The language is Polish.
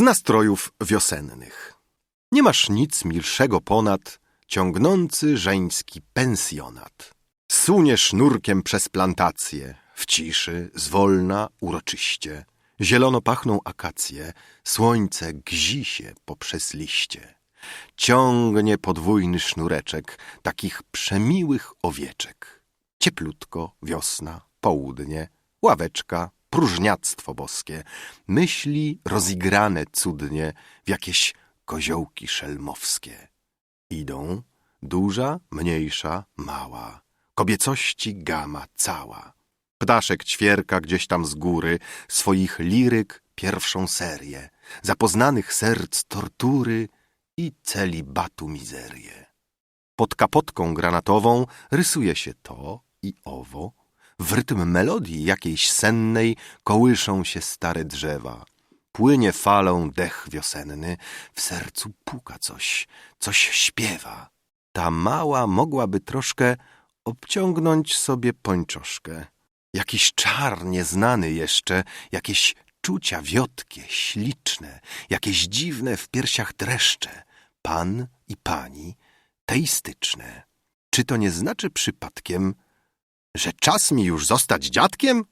z nastrojów wiosennych. Nie masz nic milszego ponad ciągnący żeński pensjonat. Sunie sznurkiem przez plantacje, w ciszy, zwolna, uroczyście. Zielono pachną akacje, słońce gzi się poprzez liście. Ciągnie podwójny sznureczek takich przemiłych owieczek. Cieplutko, wiosna, południe, ławeczka, próżniactwo boskie, myśli rozigrane cudnie w jakieś koziołki szelmowskie. Idą, duża, mniejsza, mała, kobiecości gama cała. Ptaszek ćwierka gdzieś tam z góry swoich liryk pierwszą serię, zapoznanych serc tortury i celibatu mizerię. Pod kapotką granatową rysuje się to i owo. W rytm melodii jakiejś sennej kołyszą się stare drzewa. Płynie falą dech wiosenny, w sercu puka coś, coś śpiewa. Ta mała mogłaby troszkę obciągnąć sobie pończoszkę. Jakiś czar nieznany jeszcze, jakieś czucia wiotkie, śliczne, jakieś dziwne w piersiach dreszcze, pan i pani, teistyczne. Czy to nie znaczy przypadkiem, że czas mi już zostać dziadkiem?